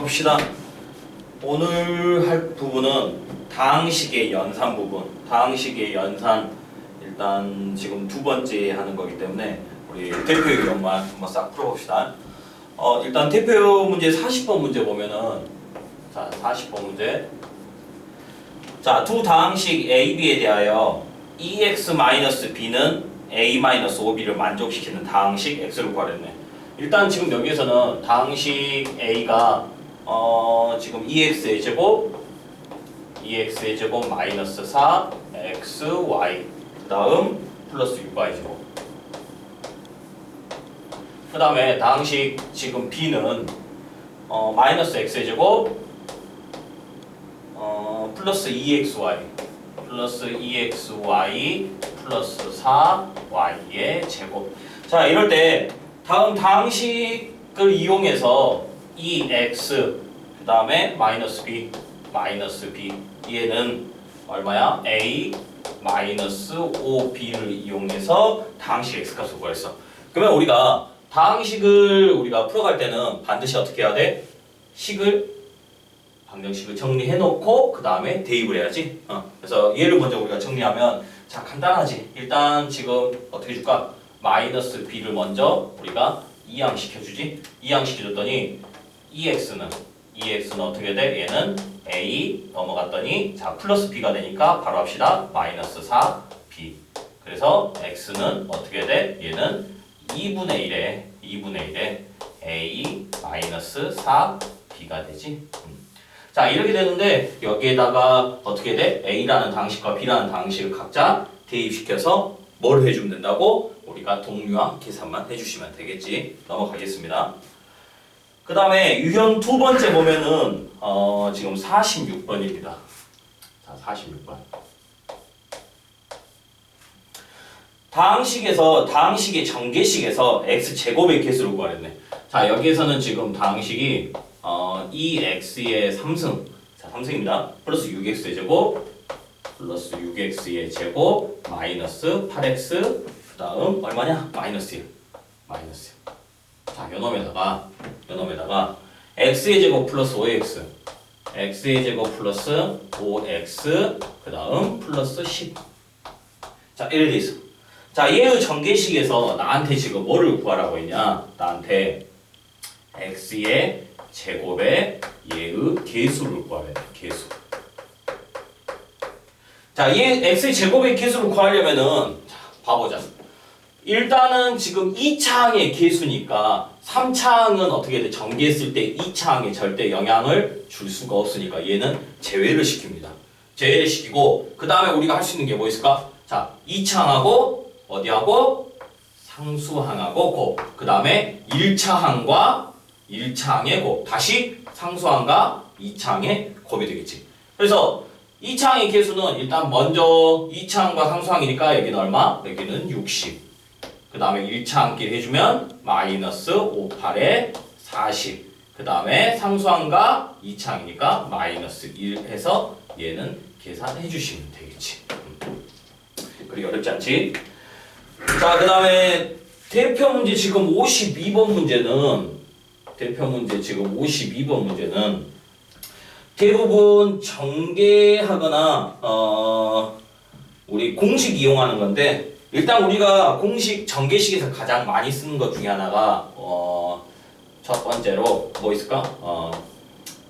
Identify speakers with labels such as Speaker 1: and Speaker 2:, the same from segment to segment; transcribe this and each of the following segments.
Speaker 1: 봅시다. 오늘 할 부분은 다항식의 연산 부분. 다항식의 연산 일단 지금 두 번째 하는 거기 때문에 우리 대표 유형만 한번 싹 풀어봅시다. 어 일단 대표 문제 40번 문제 보면은 자 40번 문제 자 두 다항식 A, B에 대하여 EX-B는 A-5B를 만족시키는 다항식 X를 구하랬네. 일단 지금 여기에서는 다항식 A가 어 지금 2x의 제곱 2x의 제곱 마이너스 4 xy 그 다음 플러스 6y 제곱. 그 다음에 다항식 지금 B는 어 마이너스 x의 제곱 어 플러스 2xy 플러스 2xy 플러스 4y의 제곱. 자 이럴 때 다음 다항식을 이용해서 2x 그 다음에 마이너스 b 마이너스 b 얘는 얼마야? a 마이너스 5b를 이용해서 다항식 x 값을 구했어 그러면 우리가 다항식을 우리가 풀어갈 때는 반드시 어떻게 해야 돼? 식을 방정식을 정리해 놓고 그 다음에 대입을 해야지 어. 그래서 얘를 먼저 우리가 정리하면 자 간단하지 일단 지금 어떻게 줄까? 마이너스 b를 먼저 우리가 이항시켜주지 이항시켜줬더니 EX는 EX는 어떻게 돼? 얘는 A 넘어갔더니 자 플러스 B가 되니까 바로 합시다 마이너스 4 B 그래서 X는 어떻게 돼? 얘는 2분의 1에 2분의 1에 A 마이너스 4 B가 되지 음. 자 이렇게 되는데 여기에다가 어떻게 돼? A라는 당식과 B라는 당식을 각자 대입시켜서 뭘 해주면 된다고? 우리가 동류항 계산만 해주시면 되겠지 넘어가겠습니다 그 다음에 유형 두 번째 보면은 어, 지금 46번입니다. 자, 46번. 다항식에서 다항식의 전개식에서 x 제곱의 개수를 구하랬네. 자, 여기에서는 지금 다항식이 어, 2x의 3승. 자, 3승입니다. 플러스 6x의 제곱 플러스 6x의 제곱 마이너스 8x 그 다음 얼마냐? 마이너스 1. 마이너스 1. 자, 요 놈에다가 요 놈에다가 x의 제곱 플러스 5x x의 제곱 플러스 5x 그 다음 플러스 10 자, 이래 돼 있어. 자, 얘의 전개식에서 나한테 지금 뭐를 구하라고 했냐? 나한테 x의 제곱에 얘의 개수를 구하래 개수. 자, 얘 x의 제곱의 개수를 구하려면은 자, 봐보자 일단은 지금 2차항의 개수니까 3차항은 어떻게 돼? 전개했을 때 2차항에 절대 영향을 줄 수가 없으니까 얘는 제외를 시킵니다. 제외를 시키고 그 다음에 우리가 할 수 있는 게 뭐 있을까? 자, 2차항하고 어디하고 상수항하고 곱. 그 다음에 1차항과 1차항의 곱. 다시 상수항과 2차항의 곱이 되겠지. 그래서 2차항의 개수는 일단 먼저 2차항과 상수항이니까 여기는 얼마? 여기는 60. 그 다음에 1차항끼리 해주면 마이너스 58에 40. 그 다음에 상수항과 2차 항이니까 마이너스 1 해서 얘는 계산해 주시면 되겠지. 음. 그리 어렵지 않지? 자, 그 다음에 대표 문제 지금 52번 문제는 대표 문제 지금 52번 문제는 대부분 전개하거나 어 우리 공식 이용하는 건데 일단 우리가 공식 전개식에서 가장 많이 쓰는 것 중에 하나가 어, 첫 번째로 뭐 있을까? 어,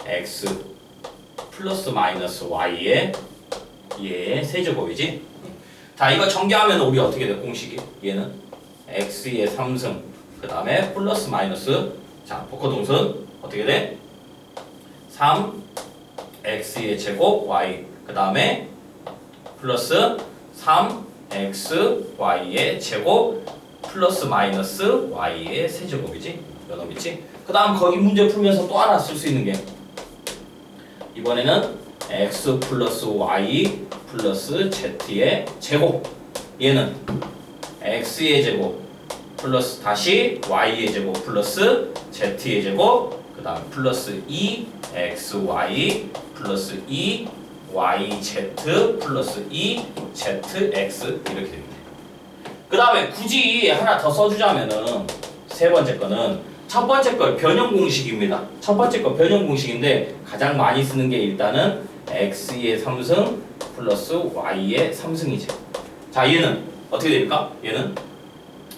Speaker 1: x 플러스 마이너스 y의 얘의 세제곱이지. 자 이거 전개하면 우리 어떻게 돼 공식이? 얘는 x의 3승 그 다음에 플러스 마이너스 자 복합동선 어떻게 돼? 3 x의 제곱 y 그 다음에 플러스 3 x, y의 제곱 플러스 마이너스 y의 세제곱이지 있지? 그 다음 거기 문제 풀면서 또 하나 쓸 수 있는 게 이번에는 x 플러스 y 플러스 z의 제곱 얘는 x의 제곱 플러스 다시 y의 제곱 플러스 z의 제곱 그 다음 플러스 2xy 플러스 2 yz 플러스 2zx 이렇게 됩니다. 그 다음에 굳이 하나 더 써주자면은 세 번째 거는 첫 번째 거 변형 공식입니다. 첫 번째 거 변형 공식인데 가장 많이 쓰는 게 일단은 x의 3승 플러스 y의 3승이죠. 자, 얘는 어떻게 됩니까? 얘는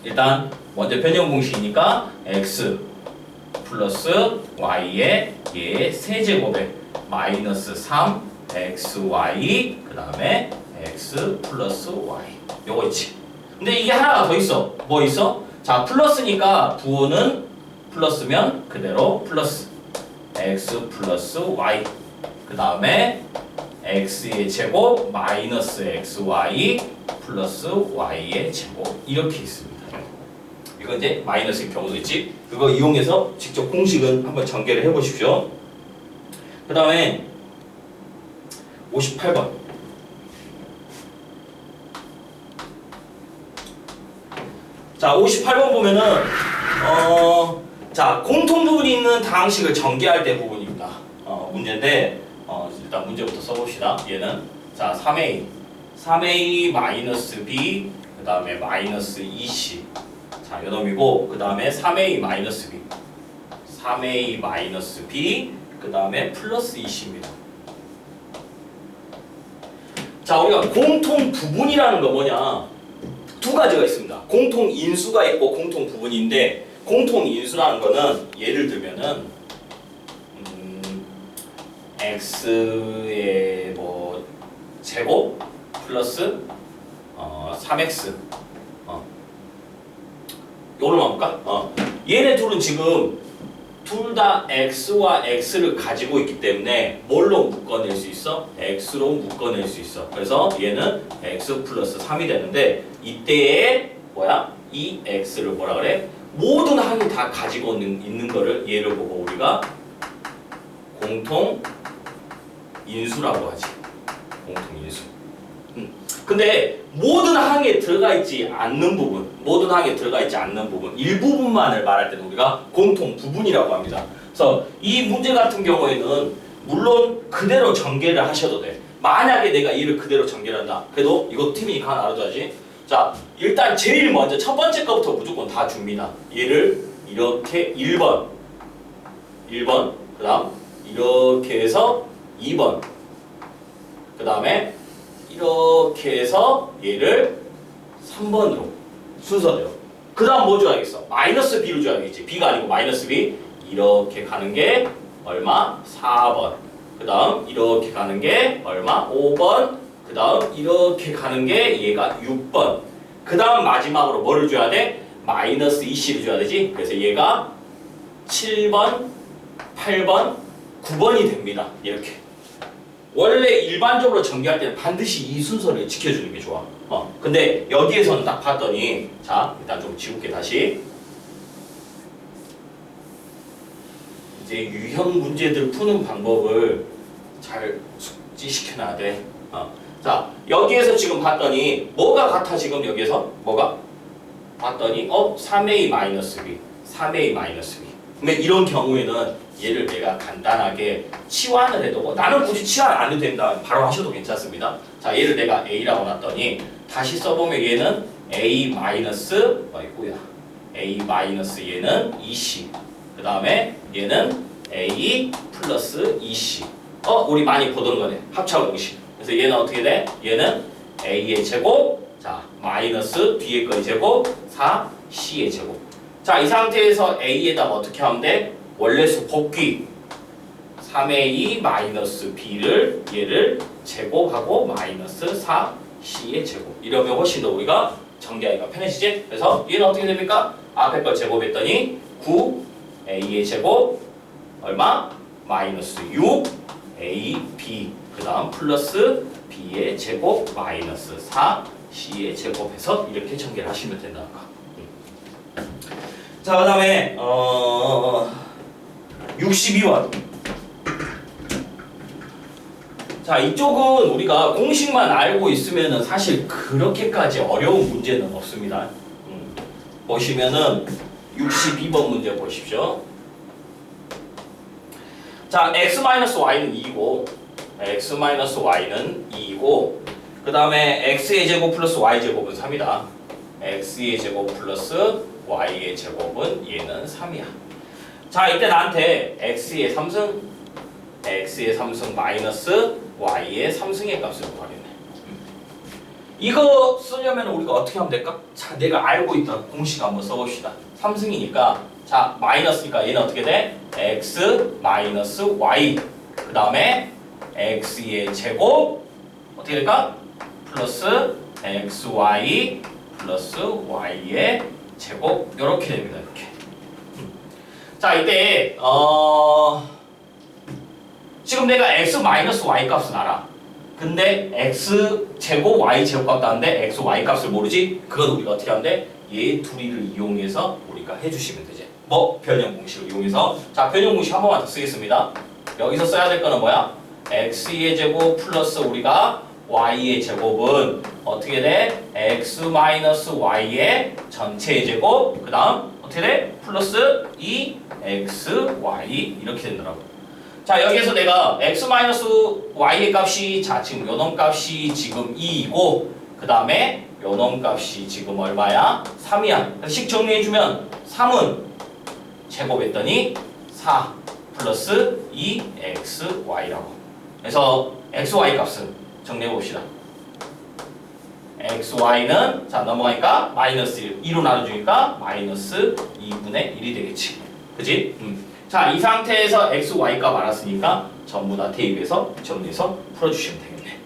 Speaker 1: 일단 먼저 변형 공식이니까 x 플러스 y의 얘의 세제곱에 마이너스 3 xy 그 다음에 x 플러스 y 요거 있지. 근데 이게 하나가 더 있어. 뭐 있어? 자 플러스니까 부호는 플러스면 그대로 플러스 x 플러스 y 그 다음에 x의 제곱 마이너스 xy 플러스 y의 제곱 이렇게 있습니다. 이거 이제 마이너스의 경우도 있지. 그거 이용해서 직접 공식은 한번 전개를 해보십시오. 그 다음에 58번. 자, 58번 보면은 어, 자 공통 부분이 있는 다항식을 전개할 때 부분입니다. 어, 문제인데 어, 일단 문제부터 써 봅시다. 얘는 자 3a 3a 마이너스 b 그 다음에 마이너스 2c 자 요 놈이고 그 다음에 3a 마이너스 b 3a 마이너스 b 그 다음에 플러스 2c입니다. 자 우리가 공통 부분이라는 거 뭐냐 두 가지가 있습니다. 공통 인수가 있고 공통 부분인데 공통 인수라는 거는 예를 들면은 음, x의 뭐 제곱 플러스 어, 3x 어. 요걸로 볼까? 어. 얘네 둘은 지금 둘 다 x와 x를 가지고 있기 때문에 뭘로 묶어낼 수 있어? x로 묶어낼 수 있어. 그래서 얘는 x 플러스 3이 되는데 이때에 뭐야? 이 x를 뭐라 그래? 모든 항이 다 가지고 있는, 있는 거를 얘를 보고 우리가 공통 인수라고 하지. 근데 모든 항에 들어가 있지 않는 부분, 모든 항에 들어가 있지 않는 부분, 일부분만을 말할 때는 우리가 공통 부분이라고 합니다. 그래서 이 문제 같은 경우에는 물론 그대로 전개를 하셔도 돼. 만약에 내가 이를 그대로 전개를 한다. 그래도 이거 팀이니까 하나 알아둬야지. 자, 일단 제일 먼저 첫 번째 거부터 무조건 다 줍니다. 얘를 이렇게 1번, 1번, 그 다음 이렇게 해서 2번, 그 다음에 이렇게 해서 얘를 3번으로 순서대로. 그 다음 뭐 줘야겠어? 마이너스 B로 줘야겠지. B가 아니고 마이너스 B. 이렇게 가는 게 얼마? 4번. 그 다음 이렇게 가는 게 얼마? 5번. 그 다음 이렇게 가는 게 얘가 6번. 그 다음 마지막으로 뭐를 줘야 돼? 마이너스 2C를 줘야 되지. 그래서 얘가 7번, 8번, 9번이 됩니다. 이렇게. 원래 일반적으로 전개할 때는 반드시 이 순서를 지켜주는 게 좋아. 어. 근데 여기에서는 딱 봤더니 자 일단 좀 지울게 다시. 이제 유형 문제들 푸는 방법을 잘 숙지시켜놔야 돼. 어. 자 여기에서 지금 봤더니 뭐가 같아 지금 여기에서 뭐가? 봤더니 어 3a 마이너스 b, 3a 마이너스 b. 근데 이런 경우에는 얘를 내가 간단하게 치환을 해도 뭐 나는 굳이 치환 안 해도 된다. 바로 하셔도 괜찮습니다. 자 얘를 내가 a라고 놨더니 다시 써보면 얘는 a 마이너스 어이구야. A 마이너스 얘는 2c 그 다음에 얘는 a 플러스 2c 어 우리 많이 보던 거네. 합차 공식 그래서 얘는 어떻게 돼? 얘는 a의 제곱 자 마이너스 뒤에 거의 제곱 4c의 제곱. 자 이 상태에서 a에다 어떻게 하면 돼? 원래수 복귀 3a 마이너스 b를 얘를 제곱하고 마이너스 4c의 제곱 이러면 훨씬 더 우리가 전개하기가 편해지지? 그래서 얘는 어떻게 됩니까? 앞에 걸 제곱했더니 9 a의 제곱 얼마? 마이너스 6 a b 그 다음 플러스 b의 제곱 마이너스 4 c의 제곱해서 이렇게 전개를 하시면 된다는 거. 자, 그 다음에 어 62번. 자, 이쪽은 우리가 공식만 알고 있으면은 사실 그렇게까지 어려운 문제는 없습니다. 음, 보시면은 62번 문제 보십시오. 자, x-y는 2이고 x-y는 2이고 그 다음에 x의 제곱 플러스 y 제곱은 3이다. x의 제곱 플러스 y의 제곱은 얘는 3이야. 자 이때 나한테 x의 3승 x의 3승 마이너스 y의 3승의 값을 구하겠네 이거 쓰려면 우리가 어떻게 하면 될까? 자 내가 알고 있던 공식 한번 써봅시다 3승이니까 자 마이너스니까 얘는 어떻게 돼? x 마이너스 y 그 다음에 x의 제곱 어떻게 될까? 플러스 xy 플러스 y의 제곱 이렇게 됩니다 이렇게 음. 자 이때 어 지금 내가 x 마이너스 y 값은 알아. 근데 x 제곱 y 제곱 값도 아는데 x y 값을 모르지? 그건 우리가 어떻게 하면 돼? 얘 둘이를 이용해서 우리가 해주시면 되지. 뭐? 변형 공식을 이용해서. 자 변형 공식 한 번만 더 쓰겠습니다. 여기서 써야 될 거는 뭐야? x의 제곱 플러스 우리가 y의 제곱은 어떻게 돼? x 마이너스 y의 전체의 제곱. 그 다음 돼? 플러스 2 x y 이렇게 된다고 자 여기에서 내가 x 마이너스 y의 값이 자 지금 요놈 값이 지금 2이고 그 다음에 요놈 값이 지금 얼마야? 3이야 그래서 식 정리해주면 3은 제곱했더니 4 플러스 2xy라고 그래서 xy 값은 정리해봅시다 xy는 자 넘어가니까 마이너스 1 2로 나눠주니까 마이너스 2분의 1이 되겠지 그지? 음. 자 이 상태에서 xy 값 알았으니까 전부 다 대입해서 정리해서 풀어주시면 되겠네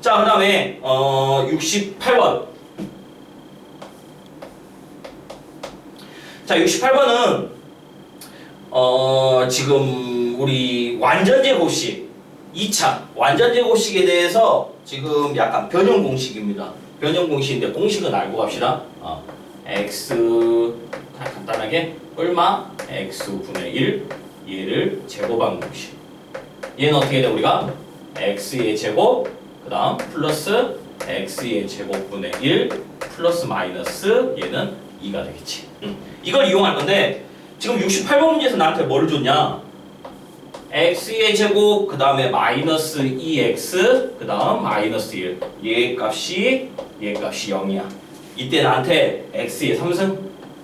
Speaker 1: 자 그 다음에 어 68번 자 68번은 어 지금 우리 완전제 공식 2차 완전제 공식에 대해서 지금 약간 변형 공식입니다. 변형 공식인데 공식은 알고 갑시다. 어, x 간단하게 얼마 x 분의 1 얘를 제곱한 공식. 얘는 어떻게 돼 우리가 x의 제곱 그다음 플러스 x의 제곱분의 1 플러스 마이너스 얘는 2가 되겠지. 음. 이걸 이용할 건데 지금 68번 문제에서 나한테 뭘 줬냐? X의 제곱 그 다음에 마이너스 2x 그 다음 마이너스 1. 얘 값이 얘 값이 0이야. 이때 나한테 x의 3승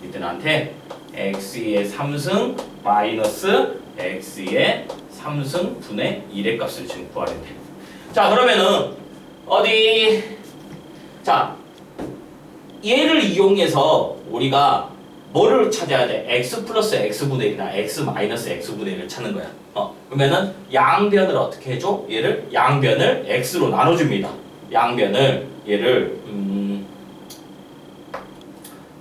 Speaker 1: 이때 나한테 x의 3승 마이너스 x의 3승 분의 1의 값을 지금 구하는데. 자 그러면은 어디 자 얘를 이용해서 우리가 뭐를 찾아야 돼? x 플러스 x분의 1이나 x 마이너스 x분의 1을 찾는 거야. 어, 그러면은 양변을 어떻게 해줘? 얘를 양변을 x로 나눠줍니다. 양변을 얘를 음,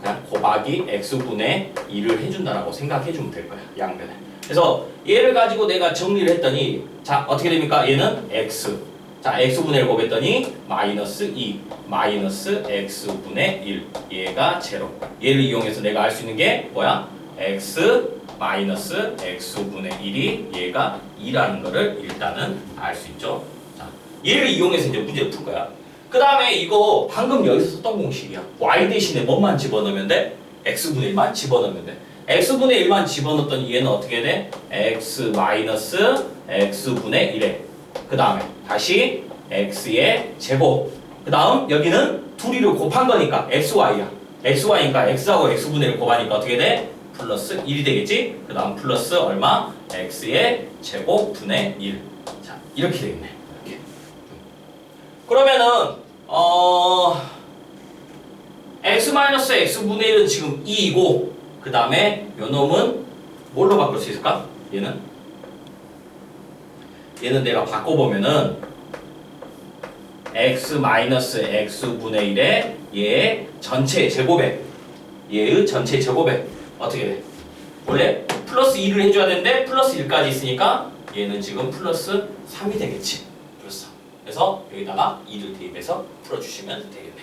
Speaker 1: 그냥 곱하기 x분의 2를 해준다라고 생각해주면 될 거야. 양변을. 그래서 얘를 가지고 내가 정리를 했더니 자 어떻게 됩니까? 얘는 x 자 x분의 1 곱했더니 마이너스 2 마이너스 x분의 1 얘가 제로 얘를 이용해서 내가 알 수 있는 게 뭐야? x 마이너스 x분의 1이 얘가 2라는 거를 일단은 알 수 있죠. 자 얘를 이용해서 이제 문제를 풀 거야. 그 다음에 이거 방금 여기서 썼던 공식이야. y 대신에 뭐만 집어넣으면 돼? x분의 1만 집어넣으면 돼. x분의 1만 집어넣었더니 얘는 어떻게 돼? x 마이너스 x분의 1에. 그 다음에 다시 x의 제곱. 그 다음 여기는 둘이를 곱한 거니까 xy야. xy니까 x하고 x분의 1 곱하니까 어떻게 돼? 플러스 1이 되겠지? 그 다음 플러스 얼마? x의 제곱 분의 1 자, 이렇게 되겠네 이렇게 그러면은 어 x 마이너스 x분의 1은 지금 2이고 그 다음에 요 놈은 뭘로 바꿀 수 있을까? 얘는 얘는 내가 바꿔보면은 x 마이너스 x분의 1에 얘 전체 제곱에 얘의 전체 제곱에 어떻게 돼? 원래 플러스 2를 해줘야 되는데 플러스 1까지 있으니까 얘는 지금 플러스 3이 되겠지 플러스 3 그래서 여기다가 2를 대입해서 풀어주시면 되겠네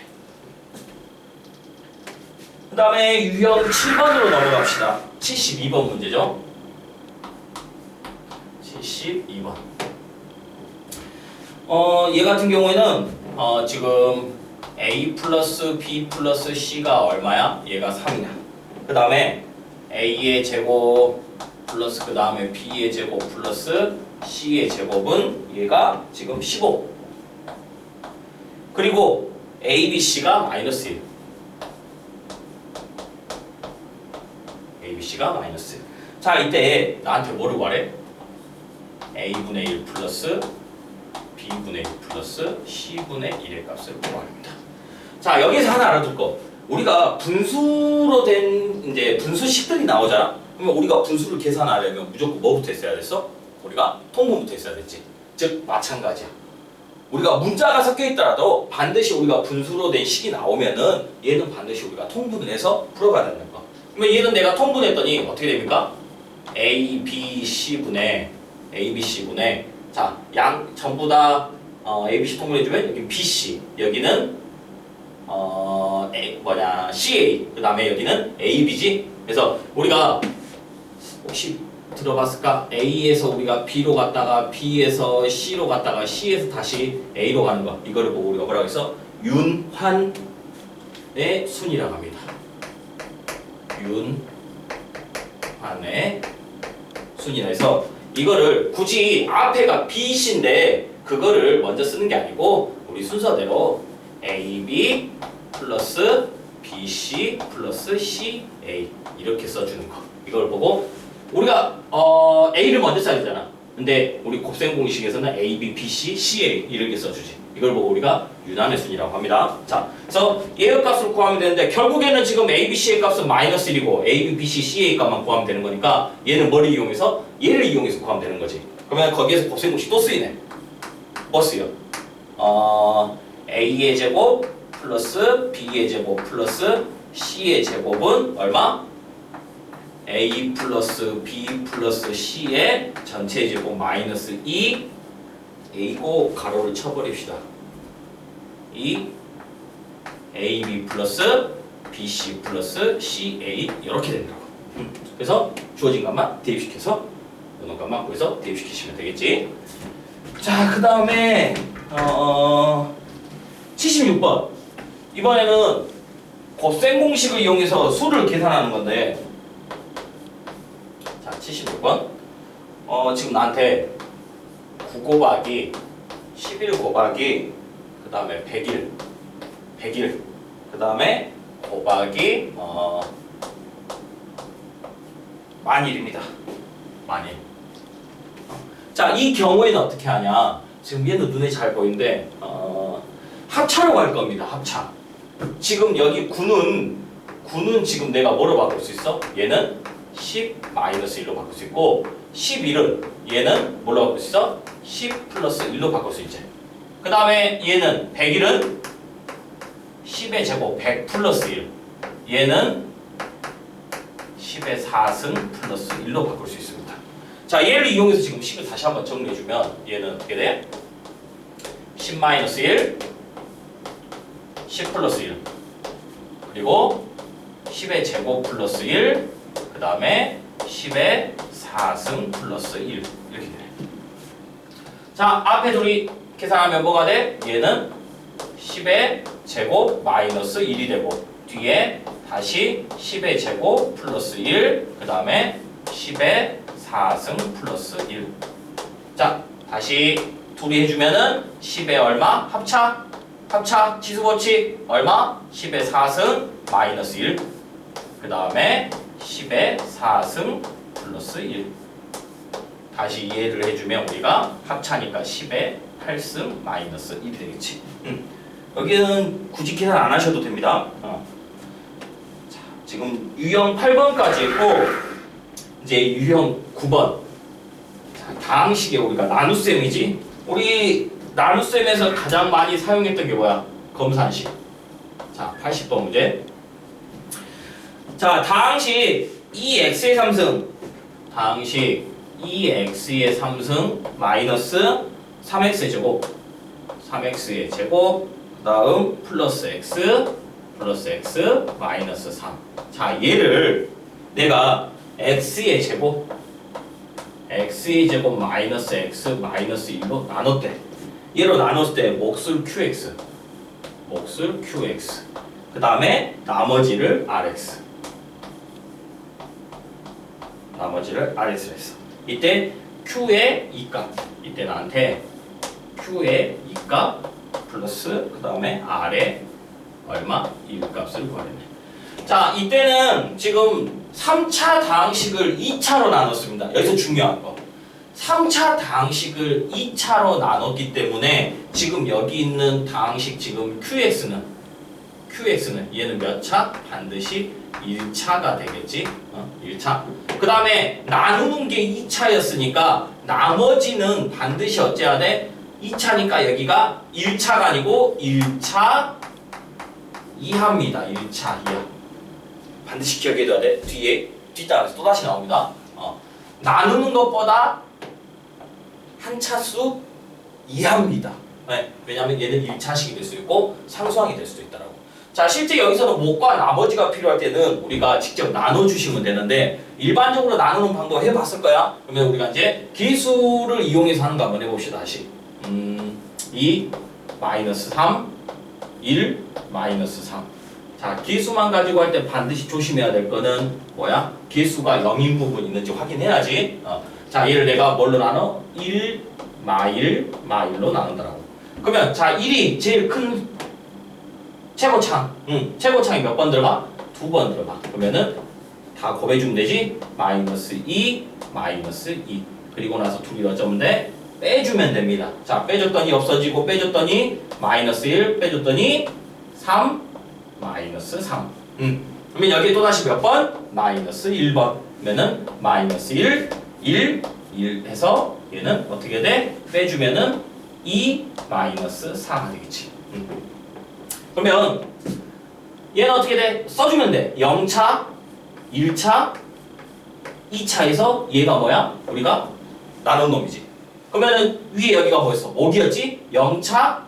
Speaker 1: 그 다음에 유형 7번으로 넘어갑시다 72번 문제죠 72번 어, 얘 같은 경우에는 어, 지금 a 플러스 b 플러스 c가 얼마야? 얘가 3이야. 그 다음에 a의 제곱 플러스 그 다음에 b의 제곱 플러스 c의 제곱은 얘가 지금 15. 그리고 a, b, c가 마이너스 1. a, ABC가 마이너스. 자, 이때 나한테 뭐를 구하래? A분의 1 플러스 B분의 1 플러스 C분의 1의 값을 구합니다. 자, 여기서 하나 알아둘 거. 우리가 분수로 된 이제 분수식들이 나오잖아. 그러면 우리가 분수를 계산하려면 무조건 뭐부터 했어야 됐어? 우리가 통분부터 했어야 됐지. 즉 마찬가지야. 우리가 문자가 섞여 있더라도 반드시 우리가 분수로 된 식이 나오면은 얘는 반드시 우리가 통분을 해서 풀어가야 되는 거. 그러면 얘는 내가 통분했더니 어떻게 됩니까? A, B, C 분의 A, B, C 분의 자, 양 전부 다 어, A, B, C 통분해주면 여기 B, C 여기는 어, A, 뭐냐 C, A 그 다음에 여기는 A, B지. 그래서 우리가 혹시 들어봤을까? A에서 우리가 B로 갔다가 B에서 C로 갔다가 C에서 다시 A로 가는 거 이거를 보고 우리가 뭐라고 했어? 윤환의 순이라고 합니다. 윤환의 순이라 해서 이거를 굳이 앞에가 B, C인데 그거를 먼저 쓰는 게 아니고 우리 순서대로 A, B 플러스 B, C 플러스 C, A 이렇게 써주는 거 이걸 보고 우리가 어, A를 먼저 써야 되잖아. 근데 우리 곱셈 공식에서는 A, B, P, C, C, A 이렇게 써주지. 이걸 보고 우리가 유난의 순이라고 합니다. 자, 그래서 얘의 값을 구하면 되는데 결국에는 지금 A, B, C의 값은 마이너스 1이고 A, B, P, C, C, A 값만 구하면 되는 거니까 얘는 뭐를 이용해서 얘를 이용해서 구하면 되는 거지. 그러면 거기에서 곱셈 공식 또 쓰이네. 뭐 쓰여? 어, A의 제곱 플러스 B의 제곱 플러스 C의 제곱은 얼마? A 플러스 B 플러스 C의 전체 제곱 마이너스 2 A고 가로를 쳐버립시다. 2 AB 플러스 BC 플러스 CA 이렇게 된다고. 음, 그래서 주어진 것만 대입시켜서 이런 것만 구해서 대입시키시면 되겠지. 자, 그 다음에 어, 76번 이번에는 곱셈 공식을 이용해서 수를 계산하는 건데 자, 76번. 어, 지금 나한테 9 곱하기 11 곱하기 그 다음에 100일 100일 그 다음에 곱하기 어, 만일입니다. 만일. 자, 이 경우에는 어떻게 하냐? 지금 얘는 눈에 잘 보이는데 어, 합차로 갈 겁니다. 합차. 지금 여기 9는 9는 지금 내가 뭐로 바꿀 수 있어? 얘는 10 마이너스 1로 바꿀 수 있고 11은 얘는 뭘로 바꿀 수 있어? 10 플러스 1로 바꿀 수 있지. 그 다음에 얘는 100일은 10의 제곱 100 플러스 1. 얘는 10의 4승 플러스 1로 바꿀 수 있습니다. 자, 얘를 이용해서 지금 10을 다시 한번 정리해주면 얘는 어떻게 돼? 10 마이너스 1, 10 플러스 1. 그리고 10의 제곱 플러스 1, 그 다음에 10의 4승 플러스 1 이렇게 되네. 자 앞에 둘이 계산하면 뭐가 돼? 얘는 10의 제곱 마이너스 1이 되고 뒤에 다시 10의 제곱 플러스 1, 그 다음에 10의 4승 플러스 1. 자 다시 둘이 해주면은 10의 얼마? 합차? 합차 지수고치 얼마? 10의 4승 마이너스 1. 그 다음에 10의 4승 플러스 1 다시 이해를 해주면 우리가 합차니까 10의 8승 마이너스 1이 되겠지 음. 여기는 굳이 계산 안 하셔도 됩니다 어. 자, 지금 유형 8번까지 했고 이제 유형 9번 자, 다항식에 우리가 나눗셈이지 우리 나눗셈에서 가장 많이 사용했던 게 뭐야? 검산식. 자 80번 문제. 자, 다항식 2x의 3승 다항식 2x의 3승 마이너스 3x의 제곱. 3x의 제곱 그 다음 플러스 x 플러스 x 마이너스 3 자, 얘를 내가 x의 제곱 x의 제곱 마이너스 x 마이너스 1로 나눴대 얘로 나눴을 때 몫을 qx 몫을 qx 그 다음에 나머지를 rx 나머지를 RS로 했어. 이때 Q의 이값. 이때 나한테 Q의 이값 플러스 그 다음에 R의 얼마? 1값을 구하려네. 자, 이때는 지금 3차 다항식을 2차로 나눴습니다. 여기서 중요한 거. 3차 다항식을 2차로 나눴기 때문에 지금 여기 있는 다항식 지금 QX는 QX는 얘는 몇 차? 반드시 1차가 되겠지. 어? 1차. 그 다음에 나누는 게 2차였으니까 나머지는 반드시 어째야 돼? 2차니까 여기가 1차가 아니고 1차 이하입니다. 1차 이하. 반드시 기억해둬야 돼. 뒤에 뒷단에서 또 다시 나옵니다. 어. 나누는 것보다 한 차수 이하입니다. 네, 왜냐하면 얘는 1차식이 될 수 있고 상수항이 될 수도 있다라고. 자, 실제 여기서는 목과 나머지가 필요할 때는 우리가 직접 나눠주시면 되는데 일반적으로 나누는 방법 해봤을 거야. 그러면 우리가 이제 기수를 이용해서 하는 거 한번 해봅시다. 다시. 음, 2 마이너스 3, 1 마이너스 3. 자, 기수만 가지고 할 때 반드시 조심해야 될 거는 뭐야? 기수가 0인 부분 있는지 확인해야지. 어. 자, 얘를 내가 뭘로 나눠? 1 마일 마일로 나눈다라고. 그러면 자, 1이 제일 큰 최고창. 응, 최고창이 몇 번 들어가? 두 번 들어가. 그러면은 다 곱해주면 되지? 마이너스 2, 마이너스 2. 그리고 나서 둘이 어쩌면 돼? 빼주면 됩니다. 자, 빼줬더니 없어지고 빼줬더니 마이너스 1, 빼줬더니 3, 마이너스 3. 음. 그러면 여기 또다시 몇 번? 마이너스 1번. 그러면은 마이너스 1, 1, 1 해서 얘는 어떻게 돼? 빼주면은 2 마이너스 4가 되겠지. 음. 그러면 얘는 어떻게 돼? 써주면 돼. 0차, 1차, 2차에서 얘가 뭐야? 우리가 나눈 놈이지. 그러면은 위에 여기가 뭐였어? 어디였지? 0차,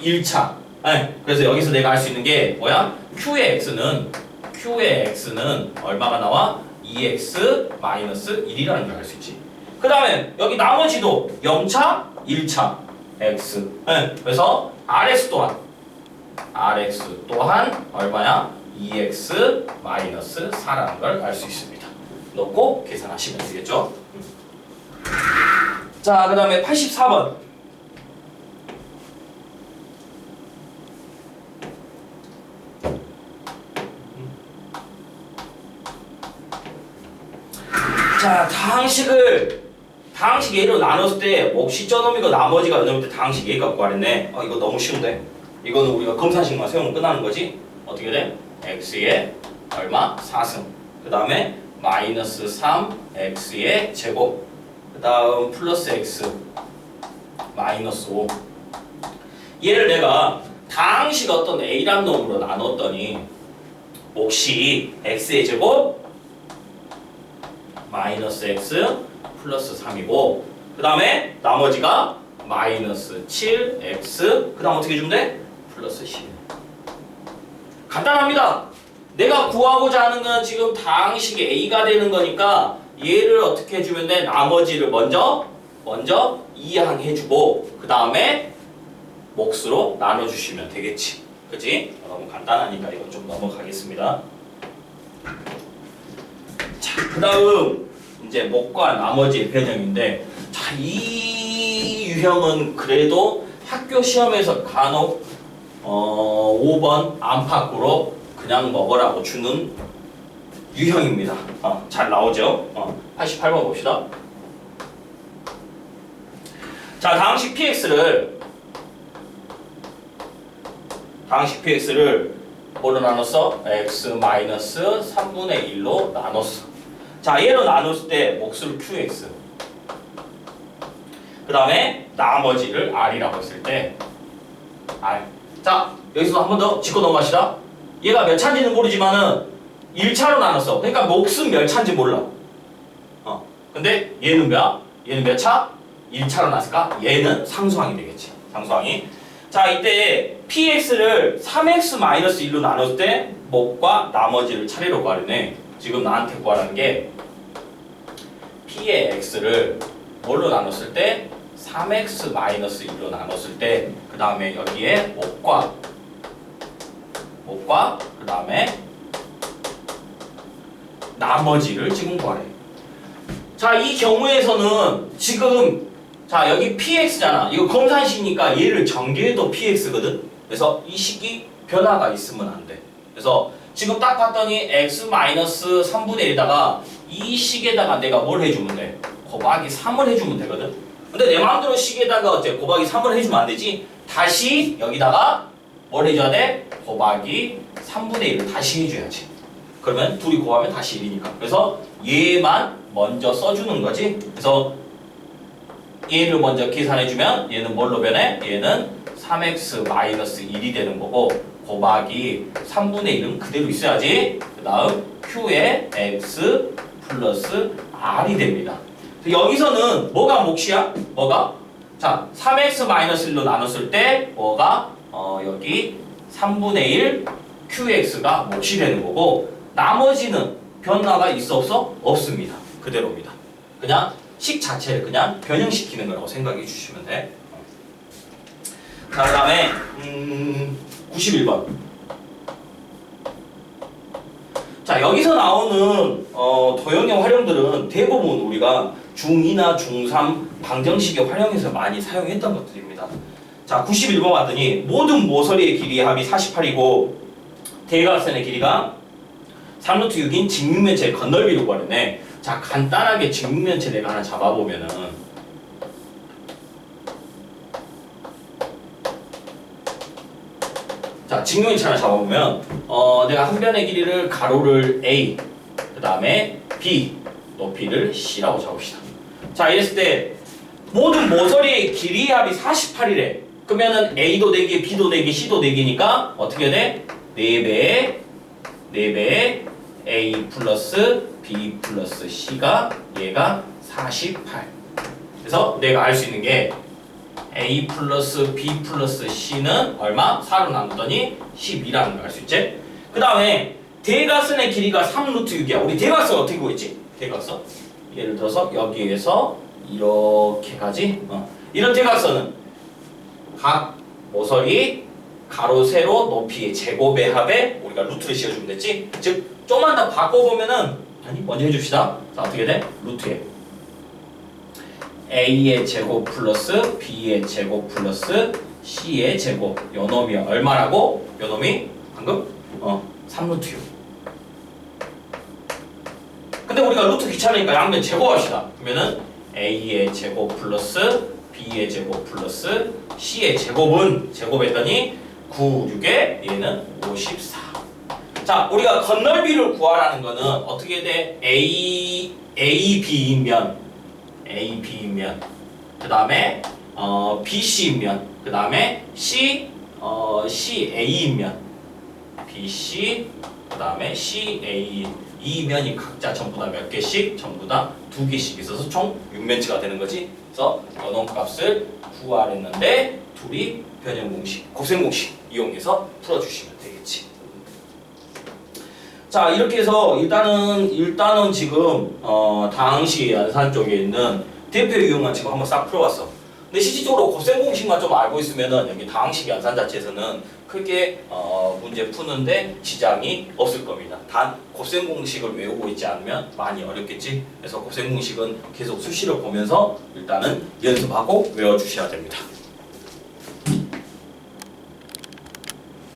Speaker 1: 1차. 네, 그래서 여기서 내가 알수 있는 게 뭐야? Q의 x는 Q의 x는 얼마가 나와? 2x 마이너스 1이라는 걸 알 수 있지. 그 다음에 여기 나머지도 0차, 1차 x. 네, 그래서 RX 또한 RX 또한 얼마야? 2x 마이너스 4라는 걸 알 수 있습니다. 넣고 계산하시면 되겠죠. 음. 자, 그 다음에 84번. 자, 다항식을 다항식 A로 나눴을 때 몫이 저놈이고 나머지가 이놈일 때 다항식 A 갖고 가랬네. 어, 이거 너무 쉬운데. 이거는 우리가 검사식만 세우면 끝나는 거지. 어떻게 돼? x의 얼마? 4승. 그 다음에 마이너스 3 x의 제곱. 그 다음 플러스 x 마이너스 5. 얘를 내가 다항식 어떤 A란 놈으로 나눴더니 몫이 x의 제곱 마이너스 x 플러스 3이고 그 다음에 나머지가 마이너스 7x 그 다음 어떻게 주면 돼? 플러스 10 간단합니다 내가 구하고자 하는 건 지금 다항식 A가 되는 거니까 얘를 어떻게 해주면 돼? 나머지를 먼저 먼저 이항해주고 그 다음에 몫으로 나눠주시면 되겠지 그지? 너무 간단하니까 이건 좀 넘어가겠습니다 자, 그 다음 이제 목과 나머지의 변형인데 자, 이 유형은 그래도 학교 시험에서 간혹 어, 5번 안팎으로 그냥 먹으라고 주는 유형입니다. 어, 잘 나오죠? 어, 88번 봅시다. 자, 다항식 px를 다항식 px를 뭐로 나눴어? x 마이너스 3분의 1로 나눴어. 자, 얘로 나눴을 때 몫을 qx. 그 다음에 나머지를 r이라고 했을 때 r. 자, 여기서 한 번 더 짚고 넘어가시다. 얘가 몇 차인지는 모르지만은 1차로 나눴어. 그러니까 몫은 몇 차인지 몰라. 어. 근데 얘는 몇? 얘는 몇 차? 1차로 나왔을까? 얘는 상수항이 되겠지. 상수항이. 자, 이때 px를 3x-1로 나눴을 때 몫과 나머지를 차례로 구하려네. 지금 나한테 구하라는 게 p의 x를 뭘로 나눴을 때 3x-1로 나눴을 때 그 다음에 여기에 몫과 몫과 그 다음에 나머지를 지금 구하래. 자, 이 경우에서는 지금 자 여기 px잖아. 이거 검산식이니까 얘를 전개해도 px거든. 그래서 이 식이 변화가 있으면 안 돼. 그래서 지금 딱 봤더니 x 마이너스 3분의 1에다가 이 식에다가 내가 뭘 해주면 돼? 곱하기 3을 해주면 되거든. 근데 내 마음대로 식에다가 어째 곱하기 3을 해주면 안 되지. 다시 여기다가 뭘 해줘야 돼? 곱하기 3분의 1을 다시 해줘야지. 그러면 둘이 곱하면 다시 1이니까. 그래서 얘만 먼저 써주는 거지. 그래서 얘를 먼저 계산해주면 얘는 뭘로 변해? 얘는 3x 마이너스 1이 되는 거고 곱하기 3분의 1은 그대로 있어야지. 그 다음 q의 x 플러스 r이 됩니다. 여기서는 뭐가 몫이야? 뭐가? 자, 3x 마이너스 1로 나눴을 때 뭐가? 어, 여기 3분의 1 qx가 몫이 되는 거고 나머지는 변화가 있어 없어? 없습니다. 그대로입니다. 그냥 식 자체를 그냥 변형시키는 거라고 생각해 주시면 돼. 자, 그 다음에 음, 91번. 자, 여기서 나오는 어, 도형의 활용들은 대부분 우리가 중2나 중3 방정식의 활용에서 많이 사용했던 것들입니다. 자, 91번 봤더니 모든 모서리의 길이 합이 48이고 대각선의 길이가 3루트 6인 직육면체 건널비를 구하려네. 자, 간단하게 직육면체 내가 하나 잡아보면은 자, 하나 잡아보면 어, 내가 한 변의 길이를 가로를 A, 그 다음에 B, 높이를 C라고 잡읍시다. 자, 이랬을 때 모든 모서리의 길이 합이 48이래. 그러면은 A도 4개, B도 4개, C도 4개니까 어떻게 돼? 4배에 4배에 A 플러스 B 플러스 C가 얘가 48. 그래서 내가 알 수 있는 게 A 플러스 B 플러스 C는 얼마? 4로 나누더니 12라는 걸 알 수 있지? 그 다음에 대각선의 길이가 3루트 6이야. 우리 대각선 어떻게 구했지? 대각선. 예를 들어서 여기에서 이렇게 가지? 어. 이런 대각선은 각 모서리 가로 세로 높이의 제곱의 합에 우리가 루트를 씌워주면 됐지? 즉 좀만 더 바꿔보면은 아니 먼저 해줍시다. 자 어떻게 돼? 루트에 a의 제곱 플러스 b의 제곱 플러스 c의 제곱. 요 놈이 얼마라고? 요 놈이 방금? 어 3루트 6 근데 우리가 루트 귀찮으니까 양면 제곱합시다. 그러면은 a의 제곱 플러스 b의 제곱 플러스 c의 제곱은 제곱했더니 9, 6에 얘는 54 자, 우리가 건널비를 구하라는 거는 어떻게 돼? A, A, B면, A, B면, 그 다음에 어, B, C면, 그 다음에 C, 어, C, A면, B, C, 그 다음에 C, A, 이 면이 각자 전부 다 몇 개씩? 전부 다 두 개씩 있어서 총 6면체가 되는 거지. 그래서 연원 값을 구하랬는데 둘이 변형 공식, 곱셈 공식 이용해서 풀어주시면 되겠지. 자 이렇게 해서 일단은 일단은 지금 어 당시 연산 쪽에 있는 대표 유형만 지금 한번 싹 풀어봤어. 근데 실질적으로 곱셈 공식만 좀 알고 있으면은 여기 당식 연산 자체에서는 크게 어 문제 푸는데 지장이 없을 겁니다. 단 곱셈 공식을 외우고 있지 않으면 많이 어렵겠지. 그래서 곱셈 공식은 계속 수시를 보면서 일단은 연습하고 외워주셔야 됩니다.